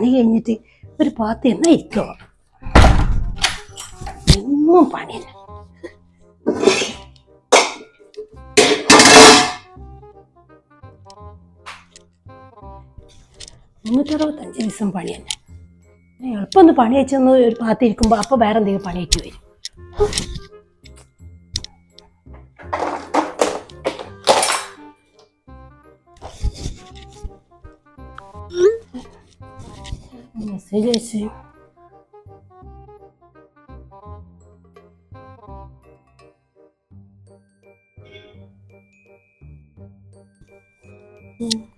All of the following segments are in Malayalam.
പണി കഴിഞ്ഞിട്ട് ഒരു പാത്ത് എന്നാ ഇരിക്കോ എന്നും പണിയില്ല. മുന്നൂറ്ററുപത്തഞ്ച് ദിവസം പണി തന്നെ എളുപ്പം ഒന്ന് പണി വെച്ചൊന്ന് ഒരു ഭാഗത്ത് ഇരിക്കുമ്പോൾ അപ്പോൾ വേറെ എന്തെങ്കിലും പണി വരും. മെസ്സേജ് അയച്ച്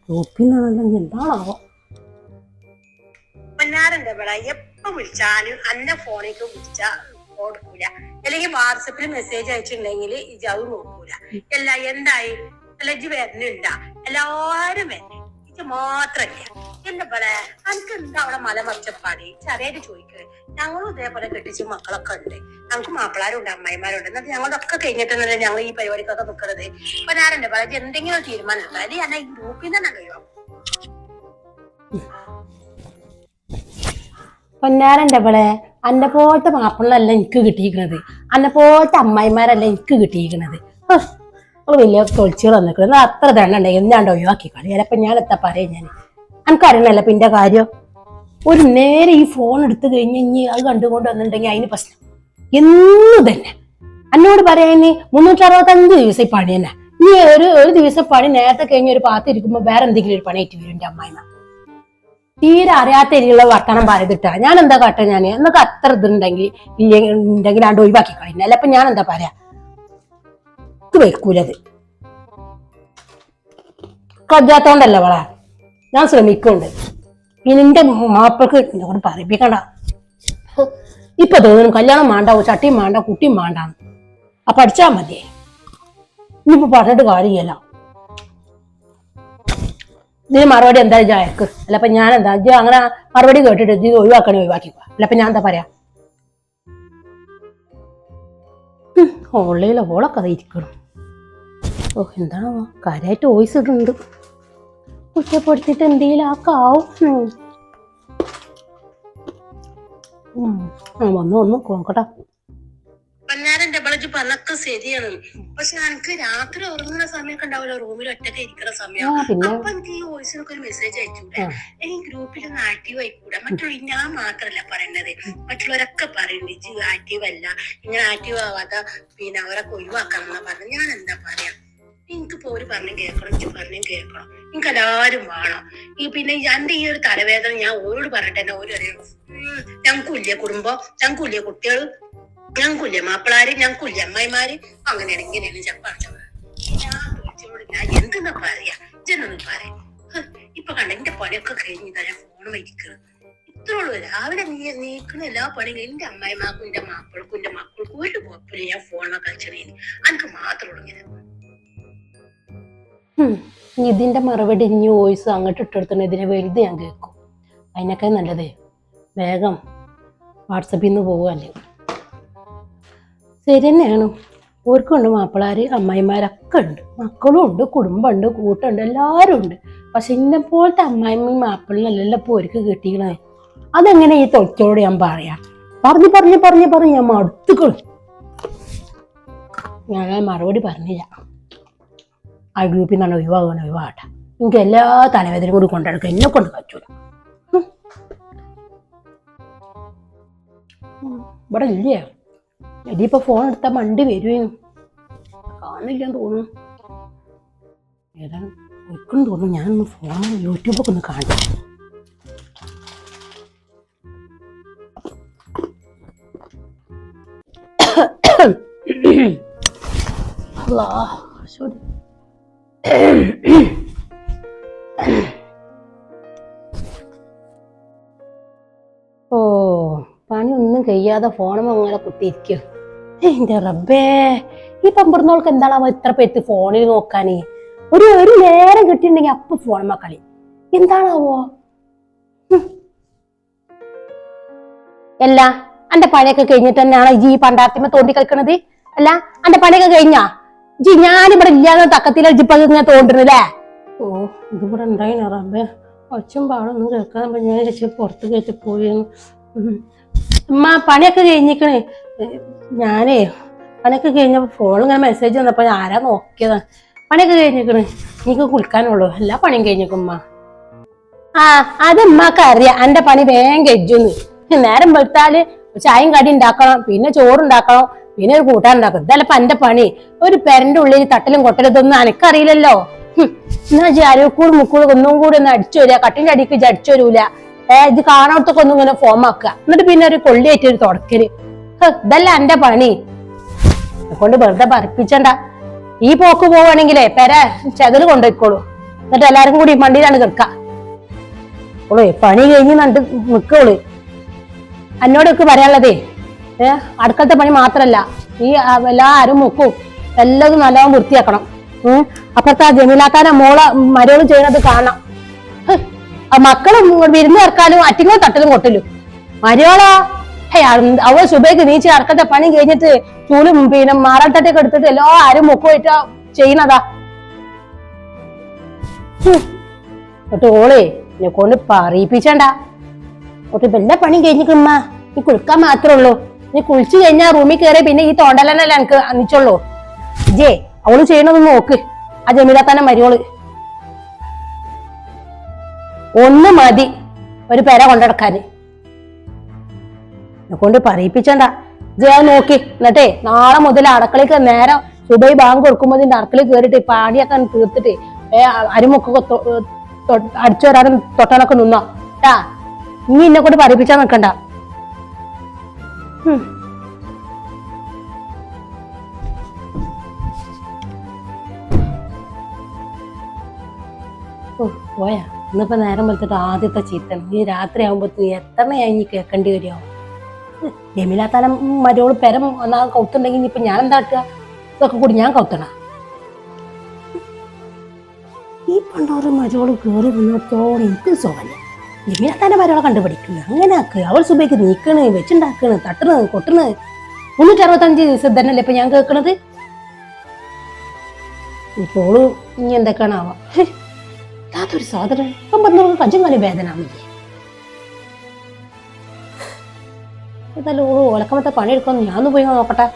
ഗ്രൂപ്പിൽ നിന്നാണല്ലോ എന്താണാവോ പൊന്നാരന്റെ എപ്പോ വിളിച്ചാലും അന്ന ഫോണിലേക്ക് വിളിച്ചാ കൊടുക്കൂല അല്ലെങ്കിൽ വാട്സപ്പിൽ മെസ്സേജ് അയച്ചിട്ടുണ്ടെങ്കിൽ ഇജ് അത് നോക്കൂല. എല്ലാ എന്തായി? അല്ല ഇജ് വരുന്നുണ്ടാ എല്ലാരും വന്നെ ഇജ് മാത്രല്ല എന്താ പോലെ എനിക്ക് എന്താ അവിടെ മല മറിച്ചപ്പാടി? ചെറിയത് ചോദിക്കുന്നത് ഞങ്ങളും ഇതേപോലെ കെട്ടിച്ച് മക്കളൊക്കെ ഉണ്ട്. ഞങ്ങൾക്ക് മാപ്പിളാരുണ്ട് അമ്മായിമാരുണ്ട്. എന്നിട്ട് ഞങ്ങളൊക്കെ കഴിഞ്ഞിട്ടുണ്ടല്ലോ ഞങ്ങൾ ഈ പരിപാടിക്കൊക്കെ നിൽക്കുന്നത് അപ്പൊ ഞാൻ എന്റെ പോലെ എന്തെങ്കിലും ഒരു തീരുമാനം ഉണ്ടായാലും ഞാൻ ഈ ഗ്രൂപ്പിൽ തന്നെ കഴിയും? പൊന്നാരന്റെ അവളെ അന്നെ പോലത്തെ മാപ്പിളല്ല എനിക്ക് കിട്ടിയിരിക്കണത്? അന്നെ പോലത്തെ അമ്മായിമാരല്ല എനിക്ക് കിട്ടിയിരിക്കണത്? വലിയ തൊളിച്ചുകൾ വന്നിക്കുന്നത് അത്ര തന്നെ ഉണ്ടെങ്കിൽ ഞാൻ ഒഴിവാക്കി കളി ഞാൻ എത്താ പറയാം ഞാൻ എനിക്കറിയണല്ലോ പിന്നെ കാര്യം. ഒരു നേരെ ഈ ഫോൺ എടുത്തു കഴിഞ്ഞ് ഇനി അത് കണ്ടുകൊണ്ട് വന്നിട്ടുണ്ടെങ്കിൽ അതിന് പ്രശ്നം. എന്നു തന്നെ എന്നോട് പറയാന് മുന്നൂറ്റി അറുപത്തഞ്ച് ദിവസം പണി തന്നെ. ഇനി ഒരു ഒരു ദിവസം പണി നേരത്തെ കഴിഞ്ഞ് ഒരു പാത്ത് ഇരിക്കുമ്പോൾ വേറെ എന്തെങ്കിലും ഒരു പണി ആയിട്ട് വരും എന്റെ അമ്മായിമ്മ. തീരെ അറിയാത്ത രീതിയിലുള്ള വർത്തമാനം പറയത്തിട്ടാ ഞാൻ എന്താ കാട്ടാ ഞാൻ എന്നൊക്കെ അത്ര ഇതുണ്ടെങ്കിൽ ഉണ്ടെങ്കിൽ ആണ്ട് ഒഴിവാക്കി കളയുന്ന അല്ല അപ്പൊ ഞാൻ എന്താ പറയാ? വെക്കൂലത്. കജാത്തോണ്ടല്ല വള? ഞാൻ ശ്രമിക്കുന്നുണ്ട്. പിന്നെ എന്റെ മാപ്പിൾക്ക് എന്നോട് പറയിപ്പിക്കണ്ട. ഇപ്പൊ തോന്നുന്നു കല്യാണം വേണ്ട ചട്ടിയും വേണ്ട കുട്ടിയും വേണ്ട അപ്പൊ പഠിച്ചാ മതി ഇനിയിപ്പോ പറഞ്ഞിട്ട് കാര്യമില്ല. ഇതിന് മറുപടി എന്താ ഇജ്ജ് അയക്ക് ഞാൻ എന്താ ഇജ്ജ് അങ്ങനെ മറുപടി കേട്ടിട്ട് ഇത് ഒഴിവാക്കണേ ഒഴിവാക്കിക്കോ. അല്ല ഞാൻ എന്താ പറയാ? ഓൺലൈനിലെ ഓളൊക്കെ അത് ഇരിക്കണം. ഓ എന്താണോ കാര്യമായിട്ട് വോയിസ് ഇടുന്നുണ്ട്. കുറ്റപ്പെടുത്തിട്ട് എന്തെങ്കിലും ആക്കാവും? വന്നു വന്നു. നോക്കട്ടെ പന്നാരന്റെ ബളജ് പറഞ്ഞൊക്കെ ശരിയാണ്. പക്ഷെ എനിക്ക് രാത്രി ഉറങ്ങുന്ന സമയമൊക്കെ ഉണ്ടാവില്ല റൂമിൽ ഒറ്റയ്ക്ക് ഇരിക്കുന്ന സമയം. അപ്പൊ എനിക്ക് ഈ വോയിസിനൊക്കെ ഒരു മെസ്സേജ് അയച്ചൂടെ ഈ ഗ്രൂപ്പിൽ ഒന്ന് ആക്റ്റീവ് ആയിക്കൂടെ? മറ്റുള്ള ഞാൻ മാത്രല്ല പറയണത്. മറ്റുള്ളവരൊക്കെ പറയുന്നുണ്ട് ഇജ്ജ് ആക്റ്റീവ് അല്ല. ഇങ്ങനെ ആക്റ്റീവ് ആവാതെ പിന്നെ അവരൊക്കെ ഒഴിവാക്കണം എന്നാ പറഞ്ഞു ഞാൻ എന്താ പറയാ? എനിക്ക് പോര് പറഞ്ഞു കേൾക്കണം ഇജ്ജ് പറഞ്ഞു കേൾക്കണം. എനിക്ക് എല്ലാവരും വേണം. ഈ പിന്നെ എന്റെ ഈ ഒരു തലവേദന ഞാൻ ഓരോട് പറഞ്ഞിട്ട് തന്നെ ഓരോ ഞങ്ങൾക്കില്ലേ കുടുംബം? ഞങ്ങൾക്കില്ലേ കുട്ടികൾ? ഞങ്ങൾക്കില്ലേ മാപ്പിളാര്? ഞങ്ങൾക്കില്ലേ അമ്മായിമാര്? അങ്ങനെയാണ് ഇങ്ങനെയാണ് ഞാൻ പറഞ്ഞത്. ഞാൻ വിളിച്ചോട് ഞാൻ എന്തെന്നാ പറയാ? ജനൊന്നും പറയാം? ഇപ്പൊ കണ്ട എന്റെ പണിയൊക്കെ കഴിഞ്ഞ് ഞാൻ ഫോൺ വയ്ക്കുന്നത് ഇത്രേ ഉള്ളൂ രാവിലെ നീ നീക്കുന്ന എല്ലാ പണിയും എന്റെ അമ്മായിമാർക്കും എന്റെ മാപ്പിളക്കും എന്റെ മക്കൾക്കും ഒരു കുഴപ്പമില്ല. ഞാൻ ഫോണൊക്കെ കളിച്ചറിയുന്നു എനിക്ക് മാത്രമുള്ളൂ ഇങ്ങനെ. ഇതിന്റെ മറുപടി ഇനി വോയിസ് അങ്ങോട്ട് ഇട്ടെടുത്തണം ഇതിനെ വലുത് ഞാൻ കേൾക്കും. അതിനൊക്കെ നല്ലതേ വേഗം വാട്സപ്പിൽ നിന്ന് പോവുകയല്ലേ ശരി തന്നെയാണ്. ഓർക്കുണ്ട് മാപ്പിളാർ അമ്മായിമാരൊക്കെ ഉണ്ട്. മക്കളും ഉണ്ട് കുടുംബമുണ്ട് കൂട്ടുണ്ട് എല്ലാവരും ഉണ്ട്. പക്ഷെ ഇന്നെ പോലത്തെ അമ്മായിമ്മയും മാപ്പിളിനല്ലല്ലോ ഇപ്പോൾ ഒരുക്ക് കിട്ടിക്കണേ അതെങ്ങനെ ഈ തൊഴിച്ചോട് ഞാൻ പറയാം. പറഞ്ഞു പറഞ്ഞു പറഞ്ഞു പറഞ്ഞ് ഞാൻ മടുത്തുക്കളും ഞാൻ മറുപടി പറഞ്ഞില്ല. ആ ഗ്രൂപ്പിൽ നിന്നാണ് ഒഴിവാകണം ഒഴിവാകട്ടെ. എനിക്ക് എല്ലാ തലവേദനയും കൂടി കൊണ്ടെടുക്കുക എന്നെ കൊണ്ട് പറ്റൂല. ഇവിടെ ഇല്ലേ? ഇനിയിപ്പോ ഫോൺ എടുത്താൽ മണ്ടി വരുവേനും കാണില്ലെന്ന് തോന്നുന്നു. ഏതാണ് ഒരിക്കലും തോന്നുന്നു ഞാനൊന്ന് ഫോൺ യൂട്യൂബൊക്കെ ഒന്ന് കാണാം അല്ലാ ശരി. ഓ പണിയൊന്നും കഴിയാതെ ഫോണും അങ്ങനെ കുത്തിയിരിക്കും. റബ്ബേ ഈ പമ്പറന്നോൾക്ക് എന്താണാവോ ഇത്ര പേത്ത് ഫോണിൽ നോക്കാനേ? ഒരു ഒരു നേരം കിട്ടിയിട്ടുണ്ടെങ്കിൽ അപ്പൊ ഫോണുമ്മ കളി. എന്താണാവോ? അല്ല അന്റെ പണിയൊക്കെ കഴിഞ്ഞിട്ട് തന്നെയാണ് ഈ പണ്ടാർത്തിമ തോണ്ടി കളിക്കണത്? അല്ല അന്റെ പണിയൊക്കെ കഴിഞ്ഞാ? ജി ഞാനിവിടെ ഇല്ലാന്ന് തക്കത്തില ജിപ്പ ഇങ്ങനെ തോണ്ടിരുന്നില്ലേ? ഓ ഇതിവിടെ ഉണ്ടായിന റബ്ബേ. ഒച്ചും പാടൊന്നും കേൾക്കാൻ ഞാൻ രക്ഷ പുറത്ത് കയറ്റി പോയി അമ്മ പണിയൊക്കെ കഴിഞ്ഞിക്കണേ. ഞാനേ പണിയൊക്കെ കഴിഞ്ഞപ്പോ ഫോണിൽ ഇങ്ങനെ മെസ്സേജ് വന്നപ്പോ ഞാൻ ആരാ നോക്കിയതാ. പണിയൊക്കെ കഴിഞ്ഞിക്കണേ. എനിക്ക് കുളിക്കാനുള്ളൂ. എല്ലാ പണിയും കഴിഞ്ഞിക്കും ഉമ്മ. ആ അത് ഉമ്മക്ക് അറിയാം എന്റെ പണി വേഗം കെജ്ജുന്ന് നേരം വെളുത്താൽ ചായയും കടി ഉണ്ടാക്കണം. പിന്നെ ചോറുണ്ടാക്കണം. പിന്നെ ഒരു കൂട്ടാൻ ഉണ്ടാക്കും. എന്റെ പണി. ഒരു പെരന്റെ ഉള്ളിൽ തട്ടലും കൊട്ടലും ഇതൊന്നും എനക്കറിയില്ലല്ലോ എന്നാ ജാരക്കൂട് മുക്കൂട് ഒന്നും കൂടി ഒന്ന് അടിച്ചു വരിക. കട്ടിന്റെ അടിക്ക് അടിച്ചു വരൂല. ഏഹ് ഇത് കാണാത്തൊക്കെ ഒന്നും ഇങ്ങനെ ഫോം ആക്കുക. എന്നിട്ട് പിന്നെ ഒരു കൊള്ളിയായിട്ട് ഒരു തുടക്കൽ. ഇതല്ല എന്റെ പണി. കൊണ്ട് വെറുതെ പറപ്പിച്ചണ്ട. ഈ പോക്ക് പോവാണെങ്കിലേ പെര ചകൽ കൊണ്ടുപോയിക്കോളൂ. എന്നിട്ട് എല്ലാരും കൂടി വണ്ടിയിലാണ് കിടക്ക ഓളേ പണി കഴിഞ്ഞ് നണ്ട് നിക്കോളൂ എന്നോടൊക്കെ പറയാനുള്ളതേ ഏ അടുക്കളത്തെ പണി മാത്രല്ല. ഈ എല്ലാ എല്ലാരും മുക്കും എല്ലാതും നല്ലോണം വൃത്തിയാക്കണം. ഉം ആ ജമീലാക്കാരെ മോളെ മരോൾ ചെയ്യണത് കാണാം മക്കൾ വിരുന്ന് ഇറക്കാനും അറ്റിങ്ങൾ തട്ടലും കൊട്ടലും. മരോളോ അവൾ അവ സുബൈക്ക് നീച്ച് അടുക്കത്തെ പണി കഴിഞ്ഞിട്ട് ചൂലും പിന്നെ മാറാട്ടൊക്കെ എടുത്തിട്ട് എല്ലാരും മുക്കുമായിട്ട് ചെയ്യണതാ ഓളേ എന്നെ കൊണ്ട് പറയിപ്പിച്ചണ്ട. ഒട്ട് വല്ല പണി കഴിഞ്ഞിക്കുമ്മ നീ കുളിക്കാൻ മാത്രമേ ഉള്ളൂ. നീ കുളിച്ചു കഴിഞ്ഞാ റൂമിൽ കയറി പിന്നെ ഈ തോണ്ടലല്ലേ എനിക്ക് അന്നിച്ചുള്ളൂ. ജേ അവൾ ചെയ്യണമെന്ന് നോക്ക്. ആ ജമീല തന്നെ മരിയോൾ. ഒന്ന് മതി ഒരു പെര കൊണ്ടടക്കാന്. കൊണ്ട് പറയിപ്പിച്ചണ്ട. ജയ നോക്കി. എന്നിട്ടേ നാളെ മുതൽ അടക്കളയ്ക്ക് നേരം സുബൈ ബാങ്ക് കൊടുക്കുമ്പോൾ ഇതിന്റെ അടുക്കളയിൽ കയറിയിട്ട് പാടിയൊക്കെ തീർത്തിട്ട് തൊ- അടിച്ചു വരാനും തൊട്ടാനൊക്കെ നിന്നാ. ഇനി എന്നെ കൊണ്ട് പറയിപ്പിച്ചാ നിക്കണ്ട. ഹും. പോയാ. ഇന്നിപ്പോ നേരം വെളുത്തിട്ട് ആദ്യത്തെ ചീത്തൻ. ഈ രാത്രി ആകുമ്പോഴത്തേക്ക് എത്രയായി ഇനി കേൾക്കേണ്ടി വരുമോ ജമീലാത്താലം മരോൾ പെരം ഒന്നാ കൗത്തുണ്ടെങ്കിൽ ഇനിയിപ്പോ ഞാൻ എന്താ കാട്ടുക? ഇതൊക്കെ കൂടി ഞാൻ കൗത്തണ. ഈ പണ്ടോറ് മരോൾ കയറി നിന്നിടത്തോളം എനിക്ക് സുഖമില്ല. ജമീലാത്താന്റെ മരവളെ കണ്ടുപിടിക്കുക. അങ്ങനെ ആക്കുക അവൾ സുബൈക്ക് നീക്കണ് വെച്ചുണ്ടാക്കണ് തട്ടണ് കൊട്ടണ്. മുന്നൂറ്റി അറുപത്തഞ്ച് ദിവസം തന്നെയല്ലേ ഇപ്പൊ ഞാൻ കേൾക്കണത്? ഇപ്പോൾ ഇനി എന്തൊക്കെയാണ് ആവാം? ഹേ, ഇല്ലാത്തൊരു സാധനം. ഇപ്പം പറഞ്ഞവർക്ക് കഞ്ചും കാലം വേദന ആവില്ലേ ഏതായാലും ഓൾ ഓലക്കമത്തെ ഞാൻ പോയി നോക്കട്ടെ.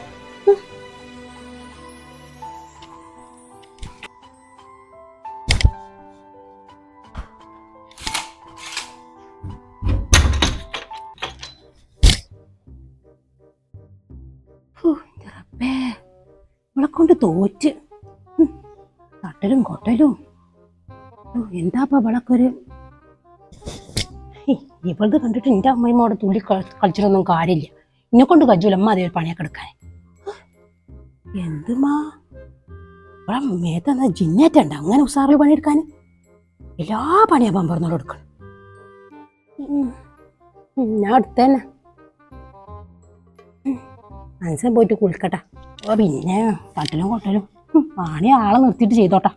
ഇവളെ കൊണ്ട് തോറ്റ്. തട്ടലും കൊട്ടലും. എന്താപ്പാ ഇവളൊക്കൊരു ഇവളത് കണ്ടിട്ട് എന്റെ അമ്മയമ്മ തുള്ളി കള- കളിച്ചിട്ടൊന്നും കാര്യമില്ല. എന്നെ കൊണ്ട് കജൂല അമ്മ അതേ പണിയൊക്കെ എടുക്കാൻ. എന്തുമാ? ഇവിടെ മേത്ത ജിന്നേറ്റുണ്ട് അങ്ങനെ ഉസാറിൽ പണിയെടുക്കാൻ. എല്ലാ പണിയാ പമ്പറന്നോട് എടുക്കണം ഞാൻ അടുത്തന്നെ മനസ്സിൽ പോയിട്ട് കുളിക്കട്ടെ. ഓ പിന്നെ പട്ടലും കൊട്ടലും. വാണി ആളെ നിർത്തിയിട്ട് ചെയ്തോട്ടാ.